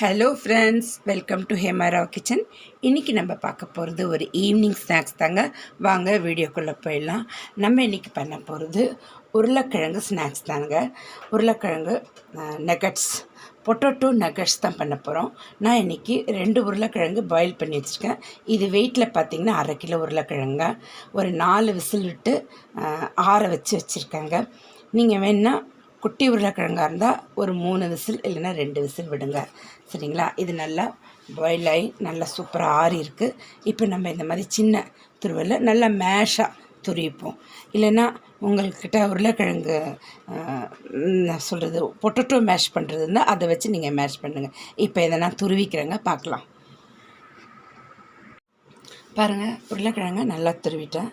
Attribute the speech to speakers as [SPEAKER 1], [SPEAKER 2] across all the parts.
[SPEAKER 1] Hello friends welcome to Hemarao kitchen இன்றைக்கி நம்ம பார்க்க போகிறது ஒரு ஈவினிங் ஸ்நாக்ஸ் தாங்க. வாங்க வீடியோக்குள்ளே போயிடலாம். நம்ம இன்றைக்கி பண்ண போகிறது உருளைக்கிழங்கு ஸ்நாக்ஸ் தாங்க. உருளைக்கிழங்கு நெகட்ஸ் பொட்டோட்டோ நகட்ஸ் தான் பண்ண போகிறோம் நான் இன்றைக்கி ரெண்டு உருளைக்கிழங்கு பாயில் பண்ணி வச்சுருக்கேன். இது வெயிட்டில் பார்த்திங்கன்னா அரை கிலோ உருளைக்கிழங்க ஒரு நாலு விசில் விட்டு ஆற வச்சு வச்சுருக்கேங்க. நீங்கள் வேணால் குட்டி உருளைக்கிழங்காக இருந்தால் ஒரு மூணு விசில் இல்லைன்னா ரெண்டு விசில் விடுங்க. சரிங்களா? இது நல்லா பாயில் ஆகி நல்லா சூப்பராக ஆறி இருக்குது இப்போ நம்ம இந்த மாதிரி சின்ன துருவலில் நல்லா மேஷாக துரிப்போம் இல்லைன்னா உங்கள்கிட்ட உருளைக்கிழங்கு சொல்கிறது பொட்டட்டோ மேஷ் பண்ணுறதுன்னா அதை வச்சு நீங்கள் மேஷ் பண்ணுங்கள் இப்போ இதை நான் துருவிக்கிறேங்க பார்க்கலாம். பாருங்கள் உருளைக்கிழங்க நல்லா துருவிட்டேன்.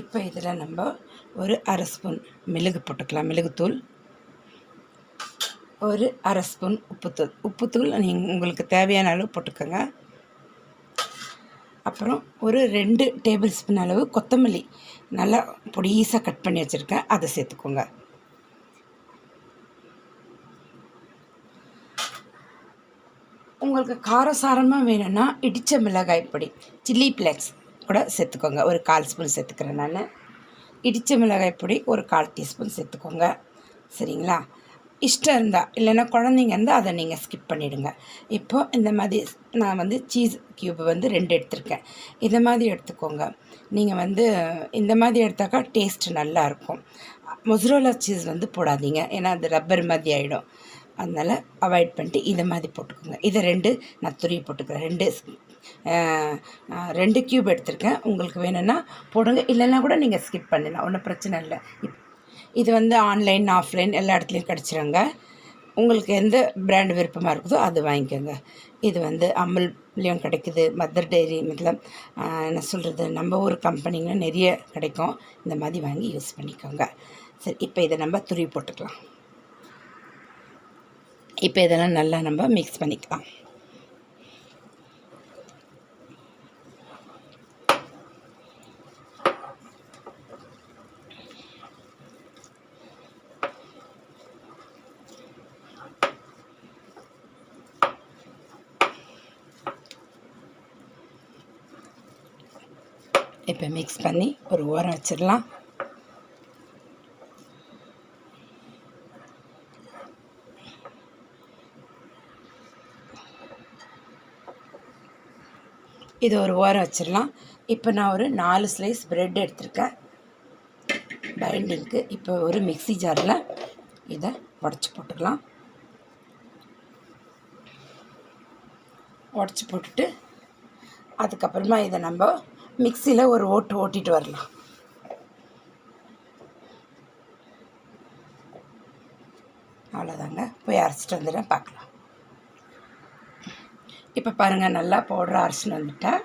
[SPEAKER 1] இப்போ இதில் நம்ம ஒரு அரை ஸ்பூன் மிளகு போட்டுக்கலாம். மிளகுத்தூள் ஒரு அரை ஸ்பூன் உப்புத்தூள் உப்புத்தூள் நீங்கள் உங்களுக்கு தேவையான அளவு போட்டுக்கோங்க. அப்புறம் ஒரு ரெண்டு டேபிள் ஸ்பூன் அளவு கொத்தமல்லி நல்லா பொடிசாக கட் பண்ணி வச்சுருக்கேன். அதை சேர்த்துக்கோங்க. உங்களுக்கு காரசாரமாக வேணும்னா இடித்த மிளகாய் பொடி சில்லி ஃப்ளேக்ஸ் கூட சேர்த்துக்கோங்க. ஒரு கால் ஸ்பூன் சேர்த்துக்கிறேன் நான். இடித்த மிளகாய் பொடி ஒரு கால் டீஸ்பூன் சேர்த்துக்கோங்க. சரிங்களா? இஷ்டம் இருந்தால் இல்லைன்னா குழந்தைங்க இருந்தால் அதை நீங்கள் ஸ்கிப் பண்ணிவிடுங்க இப்போது இந்த மாதிரி நான் வந்து சீஸ் க்யூப் வந்து ரெண்டு எடுத்திருக்கேன். இதை மாதிரி எடுத்துக்கோங்க. நீங்கள் வந்து இந்த மாதிரி எடுத்தாக்கா டேஸ்ட் நல்லாயிருக்கும் மொசரோலா சீஸ் வந்து போடாதீங்க. ஏன்னா அது ரப்பர் மாதிரி ஆகிடும் அதனால் அவாய்ட் பண்ணிட்டு இதை மாதிரி போட்டுக்கோங்க. இதை ரெண்டு நான் துருவி போட்டுக்கிறேன். ரெண்டு ரெண்டு க்யூப் எடுத்திருக்கேன். உங்களுக்கு வேணும்னா போடுங்க. இல்லைன்னா கூட நீங்கள் ஸ்கிப் பண்ணலாம் ஒன்றும் பிரச்சனை இல்லை. இப் இது வந்து ஆன்லைன் ஆஃப்லைன் எல்லா இடத்துலையும் கிடச்சிருங்க. உங்களுக்கு எந்த பிராண்ட் விருப்பமாக இருக்குதோ அது வாங்கிக்கோங்க. இது வந்து அமுல்லையும் கிடைக்குது மதர் டெய்ரி இதில் என்ன சொல்கிறது நம்ம ஊர் கம்பெனிங்க நிறைய கிடைக்கும். இந்த மாதிரி வாங்கி யூஸ் பண்ணிக்கோங்க. சரி இப்போ இதை நம்ம துருவி போட்டுக்கலாம். இப்போ இதெல்லாம் நல்லா நம்ம மிக்ஸ் பண்ணிக்கலாம். இப்போ மிக்ஸ் பண்ணி ஒரு ஓரம் வச்சிடலாம். இது ஒரு ஓரம் வச்சிடலாம். இப்போ நான் ஒரு நாலு ஸ்லைஸ் ப்ரெட் எடுத்திருக்கேன். பைண்டிங்க்கு இப்போ ஒரு மிக்ஸி ஜாரில் இதை உடச்சி போட்டுக்கலாம். உடச்சி போட்டுட்டு அதுக்கப்புறமா இதை நம்ம மிக்சியில் ஒரு ஓட்டு ஓட்டிட்டு வரலாம். அவ்வளோதாங்க போய் அரைச்சிட்டு வந்துடுறேன். பார்க்கலாம். இப்போ பாருங்கள் நல்லா பவுடர் அரைச்சிட்டு வந்துட்டேன்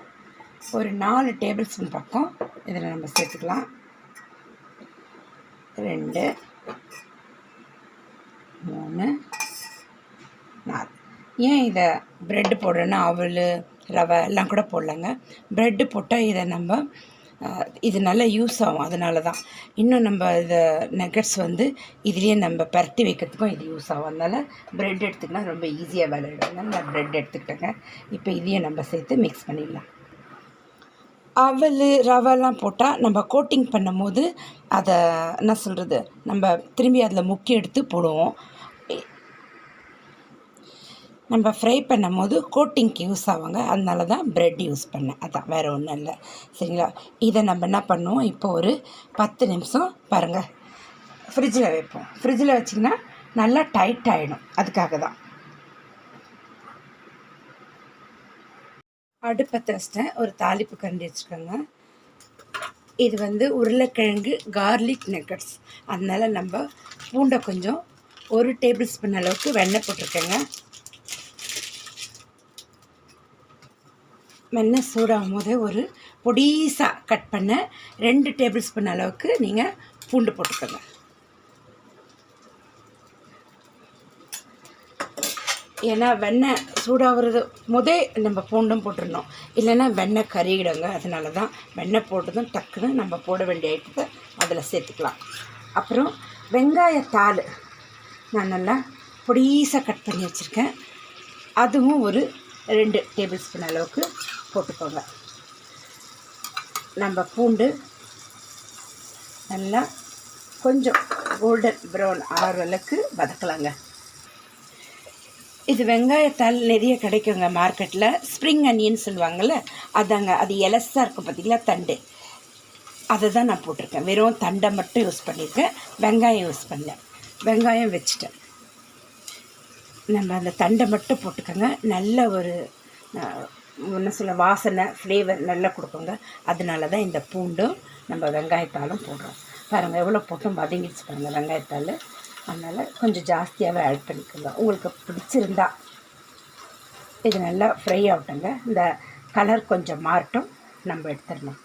[SPEAKER 1] ஒரு நாலு டேபிள் ஸ்பூன் பக்கம் இதில் நம்ம சேர்த்துக்கலாம். ரெண்டு மூணு நாலு. ஏன் இதை ப்ரெட்டு போடுறேன்னா அவல் ரவை எல்லாம் கூட போடலங்க. ப்ரெட்டு போட்டால் இதை நம்ம இது நல்லா யூஸ் ஆகும். அதனால தான் இன்னும் நம்ம இதை நெகட்ஸ் வந்து இதுலேயே நம்ம பரட்டி வைக்கிறதுக்கும் இது யூஸ் ஆகும். அதனால் ப்ரெட் எடுத்துக்கினா ரொம்ப ஈஸியாக விளையாடுங்க நான் ப்ரெட் எடுத்துக்கிட்டேங்க இப்போ இதையே நம்ம சேர்த்து மிக்ஸ் பண்ணிடலாம். அவல் ரவெல்லாம் போட்டால் நம்ம கோட்டிங் பண்ணும்போது அதை என்ன சொல்கிறது நம்ம திரும்பி அதில் முக்கி எடுத்து போடுவோம். நம்ம ஃப்ரை பண்ணும்போது கோட்டிங்க்கு யூஸ் ஆவாங்க. அதனால தான் ப்ரெட் யூஸ் பண்ணேன். அதான் வேறு ஒன்றும் இல்லை. சரிங்களா? இதை நம்ம என்ன பண்ணுவோம்? இப்போ ஒரு பத்து நிமிஷம் பாருங்கள் ஃப்ரிட்ஜில் வைப்போம். ஃப்ரிட்ஜில் வச்சிங்கன்னா நல்லா டைட் ஆகிடும் அதுக்காக தான். அடுப்பத்தை வச்சிட்டேன் ஒரு தாளிப்பு கரண்டி வச்சுக்கோங்க. இது வந்து உருளைக்கிழங்கு கார்லிக் நக்கட்ஸ் அதனால் நம்ம பூண்டை கொஞ்சம் ஒரு டேபிள் ஸ்பூன் அளவுக்கு வெண்ணெய் போட்டிருக்கேங்க. வெண்ணெய் சூடாகும் போதே ஒரு பொடிசாக கட் பண்ண ரெண்டு டேபிள் ஸ்பூன் அளவுக்கு நீங்கள் பூண்டு போட்டுக்கோங்க. ஏன்னா வெண்ணெய் சூடாகிறது முதே நம்ம பூண்டும் போட்டுடணும். இல்லைன்னா வெண்ணெய் கறியிடுங்க அதனால தான் வெண்ணெய் போட்டதும் டக்குன்னு நம்ம போட வேண்டிய ஐட்டத்தை அதில் சேர்த்துக்கலாம். அப்புறம் வெங்காயத்தாள் நான் நல்லா பொடிசாக கட் பண்ணி வச்சுருக்கேன். அதுவும் ஒரு ரெண்டு டேபிள் ஸ்பூன் அளவுக்கு போட்டுக்கோங்க. நம்ம பூண்டு நல்லா கொஞ்சம் கோல்டன் ப்ரௌன் ஆகிற வதக்கலாங்க. இது வெங்காயத்தால் நிறைய கிடைக்குங்க மார்க்கெட்டில் ஸ்ப்ரிங் அனியன் சொல்லுவாங்கள்ல அதாங்க அது எலசாக இருக்கும் பார்த்திங்களா தண்டு. அதை தான் நான் போட்டிருக்கேன். வெறும் தண்டை மட்டும் யூஸ் பண்ணியிருக்கேன். வெங்காயம் யூஸ் பண்ணல. வெங்காயம் வச்சுட்டேன். நம்ம அந்த தண்டை மட்டும் போட்டுக்கோங்க. நல்ல ஒரு என்ன சொல்ல வாசனை ஃப்ளேவர் நல்லா கொடுக்குங்க. அதனால தான் இந்த பூண்டும் நம்ம வெங்காயத்தாலும் போடுறோம். பாருங்கள் எவ்வளோ போட்டும் வதங்கிடுச்சு பாருங்கள் வெங்காயத்தால். அதனால் கொஞ்சம் ஜாஸ்தியாகவே ஆட் பண்ணிக்கோங்க. உங்களுக்கு பிடிச்சிருந்தா இது நல்லா ஃப்ரை ஆகட்டுங்க. இந்த கலர் கொஞ்சம் மாறட்டும் நம்ம எடுத்துடணும்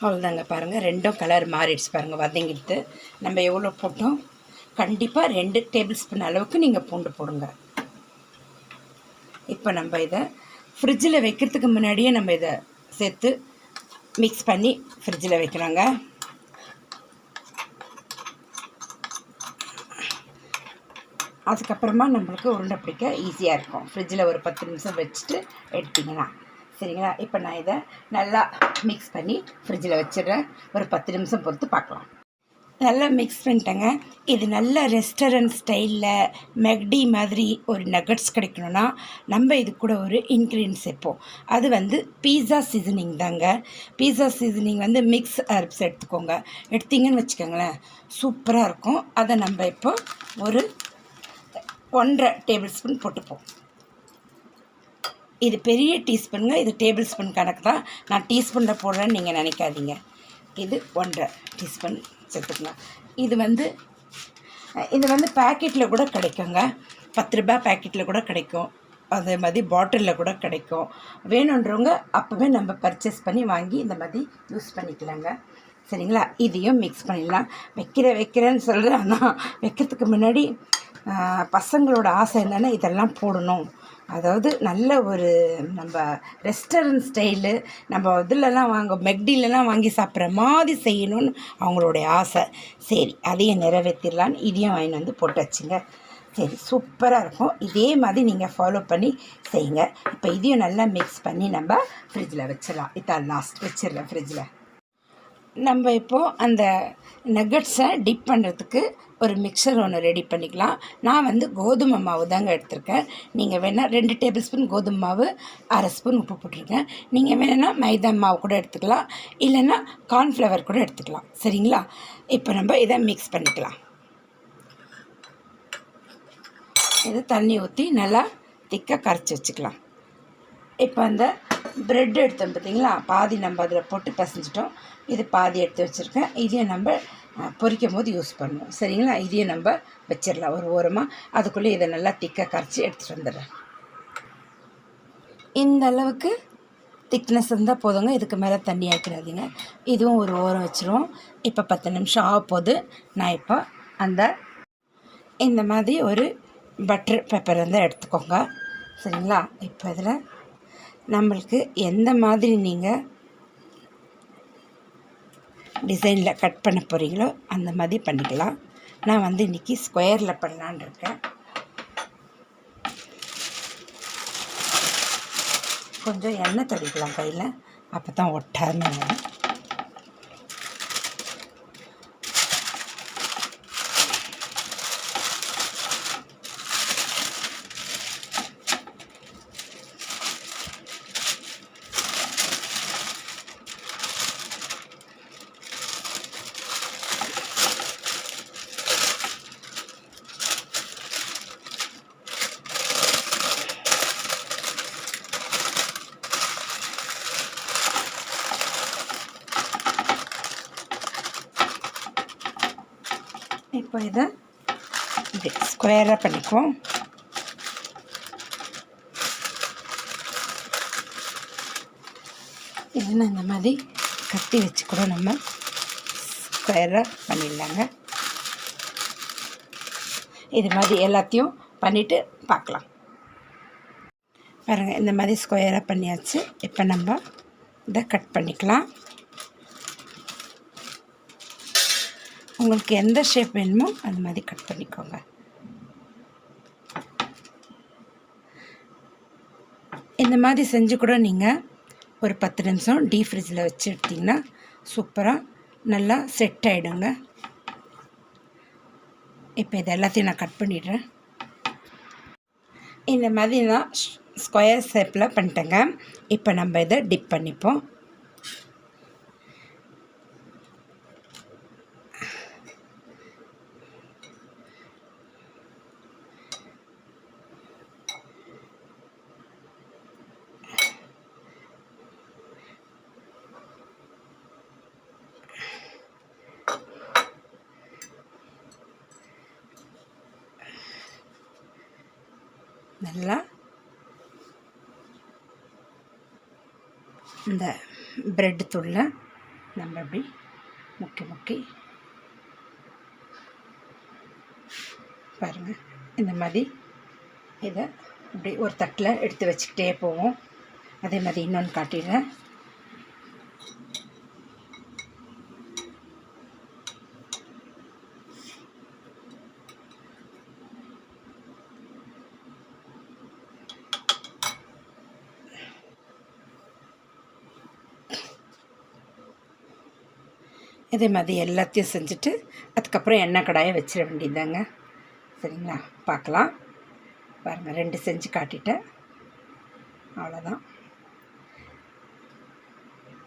[SPEAKER 1] அவ்வளோதாங்க பாருங்கள் ரெண்டும் கலர் மாறிடுச்சு பாருங்கள் வதங்கிடுது. நம்ம எவ்வளோ போட்டோம் கண்டிப்பாக ரெண்டு டேபிள் ஸ்பூன் அளவுக்கு நீங்கள் பூண்டு போடுங்க. இப்போ நம்ம இதை ஃப்ரிட்ஜில் வைக்கிறதுக்கு முன்னாடியே நம்ம இதை சேர்த்து மிக்ஸ் பண்ணி ஃப்ரிட்ஜில் வைக்கிறாங்க அதுக்கப்புறமா நம்மளுக்கு உருண்டை பிடிக்க ஈஸியாக இருக்கும். ஃப்ரிட்ஜில் ஒரு பத்து நிமிஷம் வச்சுட்டு எடுத்திங்கன்னா. சரிங்களா? இப்போ நான் இதை நல்லா மிக்ஸ் பண்ணி ஃப்ரிட்ஜில் வச்சிடுறேன். ஒரு பத்து நிமிஷம் பொறுத்து பார்க்கலாம். நல்லா மிக்ஸ் பண்ணிட்டேங்க. இது நல்ல ரெஸ்டாரண்ட் ஸ்டைலில் மெக்டி மாதிரி ஒரு நகட்ஸ் கிடைக்கணும்னா நம்ம இது கூட ஒரு இன்க்ரீடியன்ஸ் சேர்ப்போம். அது வந்து பீஸா சீசனிங் தாங்க. பீஸா சீசனிங் வந்து மிக்ஸ் ஹெர்ப்ஸ் எடுத்துக்கோங்க. எடுத்தீங்கன்னு வச்சுக்கோங்களேன் சூப்பராக இருக்கும். அதை நம்ம இப்போ ஒரு ஒன்றரை டேபிள் ஸ்பூன் போட்டுப்போம். இது பெரிய டீஸ்பூனுங்க இது டேபிள் ஸ்பூன் கணக்கு தான். நான் டீஸ்பூனில் போடுறேன்னு நீங்கள் நினைக்காதீங்க. இது ஒன்றரை டீஸ்பூன் சேர்த்துக்கலாம் இது வந்து இது வந்து பேக்கெட்டில் கூட கிடைக்குங்க. பத்து ரூபாய் பேக்கெட்டில் கூட கிடைக்கும். அதே மாதிரி பாட்டிலில் கூட கிடைக்கும். வேணுன்றவங்க அப்போவே நம்ம பர்ச்சேஸ் பண்ணி வாங்கி இந்த மாதிரி யூஸ் பண்ணிக்கலாங்க. சரிங்களா? இதையும் மிக்ஸ் பண்ணிடலாம். வைக்கிற வைக்கிறேன்னு சொல்கிறேன் ஆனால் வைக்கிறதுக்கு முன்னாடி பசங்களோட ஆசை என்னென்னா இதெல்லாம் போடணும். அதாவது நல்ல ஒரு நம்ம ரெஸ்டாரண்ட் ஸ்டைலு நம்ம இதிலலாம் வாங்க மெக்டிலலாம் வாங்கி சாப்பிட்ற மாதிரி செய்யணும்னு அவங்களுடைய ஆசை. சரி அதையும் நிறைவேற்றிடலான்னு இதையும் வாங்கிட்டு வந்து போட்டு வச்சுங்க. சரி சூப்பராக இருக்கும். இதே மாதிரி நீங்கள் ஃபாலோ பண்ணி செய்யுங்க. இப்போ இதையும் நல்லா மிக்ஸ் பண்ணி நம்ம ஃப்ரிட்ஜில் வச்சிடலாம். இதான் லாஸ்ட் வச்சிடலாம் ஃப்ரிட்ஜில் நம்ம இப்போது அந்த நெகட்ஸை டிப் பண்ணுறதுக்கு ஒரு மிக்சர் ஒன்று ரெடி பண்ணிக்கலாம். நான் வந்து கோதுமை மாவு தாங்க எடுத்திருக்கேன். நீங்கள் வேணால் ரெண்டு டேபிள் ஸ்பூன் கோதுமை மாவு அரை ஸ்பூன் உப்பு போட்டிருக்கேன். நீங்கள் வேணால் மைதா மாவு கூட எடுத்துக்கலாம். இல்லைன்னா கார்ன்ஃப்ளவர் கூட எடுத்துக்கலாம். சரிங்களா? இப்போ நம்ம இதை மிக்ஸ் பண்ணிக்கலாம். இது தண்ணி ஊற்றி நல்லா திக்காக கரைச்சி வச்சுக்கலாம். இப்போ அந்த ப்ரெட் எடுத்தோம் பார்த்தீங்களா? பாதி நம்ம அதில் போட்டு பிசைஞ்சிட்டோம். இது பாதி எடுத்து வச்சுருக்கேன். இதையும் நம்ம பொரிக்கும் போது யூஸ் பண்ணுவோம். சரிங்களா? இதையும் நம்ம வச்சிடலாம். ஒரு ஓரமாக அதுக்குள்ளே இதை நல்லா திக்காக கரைச்சி எடுத்துகிட்டு வந்துடுறேன். இந்த அளவுக்கு திக்னஸ் இருந்தால் போதுங்க. இதுக்கு மேலே தண்ணி ஆக்கிடாதீங்க. இதுவும் ஒரு ஓரம் வச்சுருவோம். இப்போ பத்து நிமிஷம் ஆக போகுது. நான் இப்போ அந்த இந்த மாதிரி ஒரு பட்டர் பேப்பர் வந்து எடுத்துக்கோங்க. சரிங்களா? இப்போ இதில் நம்மளுக்கு எந்த மாதிரி நீங்கள் டிசைனில் கட் பண்ண போகிறீங்களோ அந்த மாதிரி பண்ணிக்கலாம். நான் வந்து இன்றைக்கி ஸ்கொயரில் பண்ணலான் இருக்கேன். கொஞ்சம் எண்ணெய் தடிக்கலாம் கையில். அப்போ தான் ஒட்டாமல் இப்போ இதை இப்படி ஸ்கொயராக பண்ணிக்குவோம். இல்லைன்னா இந்த மாதிரி கட்டி வச்சு கூட நம்ம ஸ்கொயராக பண்ணிடலாங்க. இது மாதிரி எல்லாத்தையும் பண்ணிவிட்டு பார்க்கலாம். பாருங்கள் இந்த மாதிரி ஸ்கொயராக பண்ணியாச்சு. இப்போ நம்ம இதை கட் பண்ணிக்கலாம். உங்களுக்கு எந்த ஷேப் வேணுமோ அந்த மாதிரி கட் பண்ணிக்கோங்க. இந்த மாதிரி செஞ்சு கூட நீங்கள் ஒரு பத்து நிமிஷம் டீ ஃப்ரிட்ஜில் வச்சு எடுத்திங்கன்னா சூப்பராக நல்லா செட் ஆகிடுங்க இப்போ இது எல்லாத்தையும் நான் கட் பண்ணிடுறேன். இந்த மாதிரி நான் ஸ்கொயர் ஷேப்பில் பண்ணிட்டேங்க. இப்போ நம்ம இதை டிப் பண்ணிப்போம். நல்லா இந்த ப்ரெட் தூளில் நம்ம அப்படி முக்கி முக்கி பாருங்கள் இந்த மாதிரி இதை இப்படி ஒரு தட்டில் எடுத்து வச்சுக்கிட்டே போவோம். அதே மாதிரி இன்னொன்று காட்டிடுறேன். இதே மாதிரி எல்லாத்தையும் செஞ்சுட்டு அதுக்கப்புறம் எண்ணெய் கடாயை வச்சிட வேண்டியதாங்க சரிங்களா? பார்க்கலாம். பாருங்கள் ரெண்டு செஞ்சு காட்டிட்டேன். அவ்வளோதான்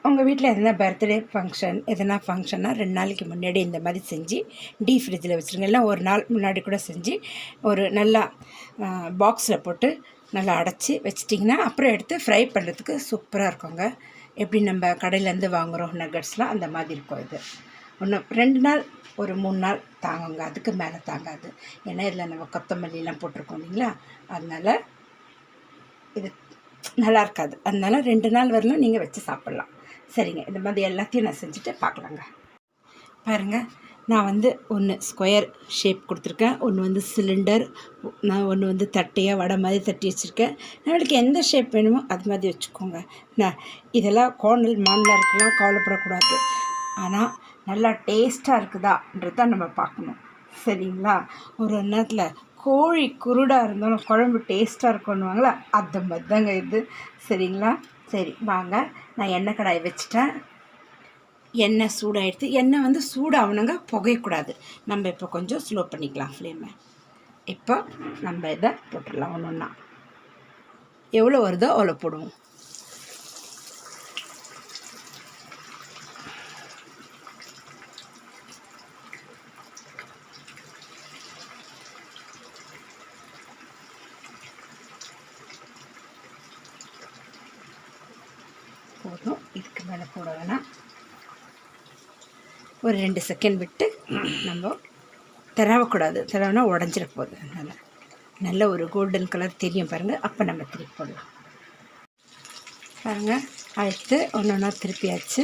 [SPEAKER 1] உங்கள் வீட்டில் எதனா பர்த்டே ஃபங்க்ஷன் எதனா ஃபங்க்ஷன்னா ரெண்டு நாளைக்கு முன்னாடி இந்த மாதிரி செஞ்சு டீ ஃப்ரிட்ஜில் வச்சுருங்க. இல்லை ஒரு நாள் முன்னாடி கூட செஞ்சு ஒரு நல்லா பாக்ஸில் போட்டு நல்லா அடைச்சி வச்சிட்டிங்கன்னா அப்புறம் எடுத்து ஃப்ரை பண்ணுறதுக்கு சூப்பராக இருக்குங்க. எப்படி நம்ம கடையிலேருந்து வாங்குகிறோம் நகட்ஸ்லாம் அந்த மாதிரி இருக்கும் இது. ஒன்று ரெண்டு நாள் ஒரு மூணு நாள் தாங்குங்க. அதுக்கு மேலே தாங்காது. ஏன்னா இதில் நம்ம கொத்தமல்லிலாம் போட்டிருக்கோம் இல்லைங்களா? அதனால் இது நல்லா இருக்காது. அதனால ரெண்டு நாள் வரலும் நீங்கள் வச்சு சாப்பிட்லாம். சரிங்க. இந்த மாதிரி எல்லாத்தையும் நான் செஞ்சுட்டு பார்க்கலாங்க. பாருங்கள் நான் வந்து ஒன்று ஸ்கொயர் ஷேப் கொடுத்துருக்கேன் ஒன்று வந்து சிலிண்டர் நான் ஒன்று வந்து தட்டையாக வடை மாதிரி தட்டி வச்சுருக்கேன். நம்மளுக்கு எந்த ஷேப் வேணுமோ அது மாதிரி வச்சுக்கோங்க. நான் இதெல்லாம் கோணல் மாடலாக இருக்கலாம் கவலைப்படக்கூடாது. ஆனால் நல்லா டேஸ்ட்டாக இருக்குதான்றது தான் நம்ம பார்க்கணும். சரிங்களா? ஒரு நேரத்தில் கோழி குருடாக இருந்தாலும் குழம்பு டேஸ்ட்டாக இருக்கணுவாங்களா அந்த மாதிரி தாங்க இது. சரிங்களா? சரி வாங்க. நான் எண்ணெய் கடாயை வச்சுட்டேன். எண்ணெய் சூடாகிடுது எண்ணெய் வந்து சூடாகணுங்க புகையக்கூடாது. நம்ம இப்போ கொஞ்சம் ஸ்லோ பண்ணிக்கலாம் ஃப்ளேமை இப்போ நம்ம இதை போட்டுடலாம் ஒன்று ஒன்றா எவ்வளோ வருதோ அவ்வளோ போடுவோம். போதும். இதுக்கு மேலே போட வேணாம். ஒரு ரெண்டு செகண்ட் விட்டு நம்ம திறவக்கூடாது திறவுனா உடஞ்சிட போகுது. அதனால் நல்ல ஒரு கோல்டன் கலர் தெரியும் பாருங்கள் அப்போ நம்ம திருப்பி போடலாம். பாருங்கள் அடுத்து ஒன்று ஒன்றா திருப்பியாச்சு.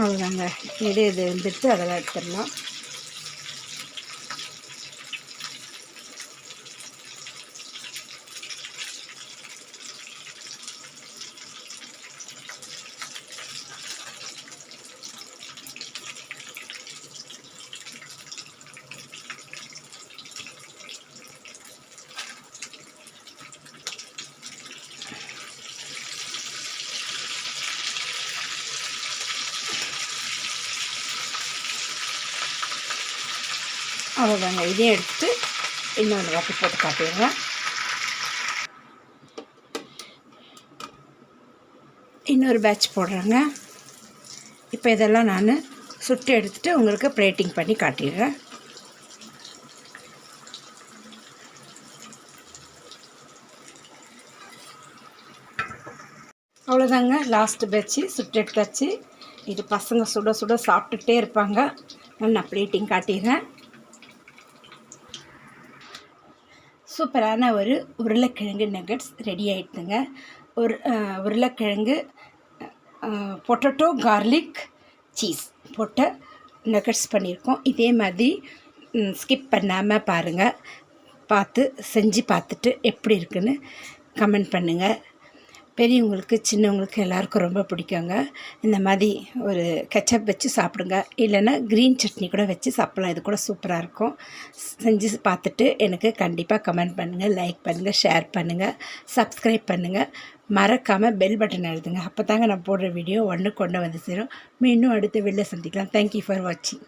[SPEAKER 1] அவ்வளோதாங்க எது எது இருந்துட்டு அதெல்லாம் எடுத்துடலாம். அவ்வளோதாங்க இதே எடுத்து இன்னொன்று வாட்டி போட்டு காட்டிடுறேன். இன்னொரு பேட்ச் போடுறேங்க. இப்போ இதெல்லாம் நான் சுட்டு எடுத்துகிட்டு உங்களுக்கு பிளேட்டிங் பண்ணி காட்டிடுறேன். அவ்வளோதாங்க லாஸ்ட்டு பேட்ச்சு சுட்டு எடுத்தாச்சு. இது பசங்க சுட சுட சாப்பிட்டுட்டே இருப்பாங்க. நான் பிளேட்டிங் காட்டிடுறேன். சூப்பரான ஒரு உருளைக்கிழங்கு நெகட்ஸ் ரெடி ஆகிடுதுங்க ஒரு உருளைக்கிழங்கு பொட்டட்டோ கார்லிக் சீஸ் போட்ட நெகட்ஸ் பண்ணியிருக்கோம். இதே மாதிரி ஸ்கிப் பண்ணாமல் பாருங்கள் பார்த்து செஞ்சு பார்த்துட்டு எப்படி இருக்குன்னு கமெண்ட் பண்ணுங்கள் பெரியவங்களுக்கு சின்னவங்களுக்கு எல்லாருக்கும் ரொம்ப பிடிக்குங்க. இந்த மாதிரி ஒரு கெச்சப் வச்சு சாப்பிடுங்க. இல்லைன்னா க்ரீன் சட்னி கூட வச்சு சாப்பிட்லாம். இது கூட சூப்பராக இருக்கும். செஞ்சு பார்த்துட்டு எனக்கு கண்டிப்பாக கமெண்ட் பண்ணுங்கள் லைக் பண்ணுங்கள் ஷேர் பண்ணுங்கள் சப்ஸ்கிரைப் பண்ணுங்கள் மறக்காமல் பெல் பட்டன் எழுதுங்க அப்போ தாங்க நான் போடுற வீடியோ ஒன்று கொண்டு வந்து சேரும். மீண்டும் அடுத்த வெளில சந்திக்கலாம். தேங்க்யூ ஃபார் வாட்சிங்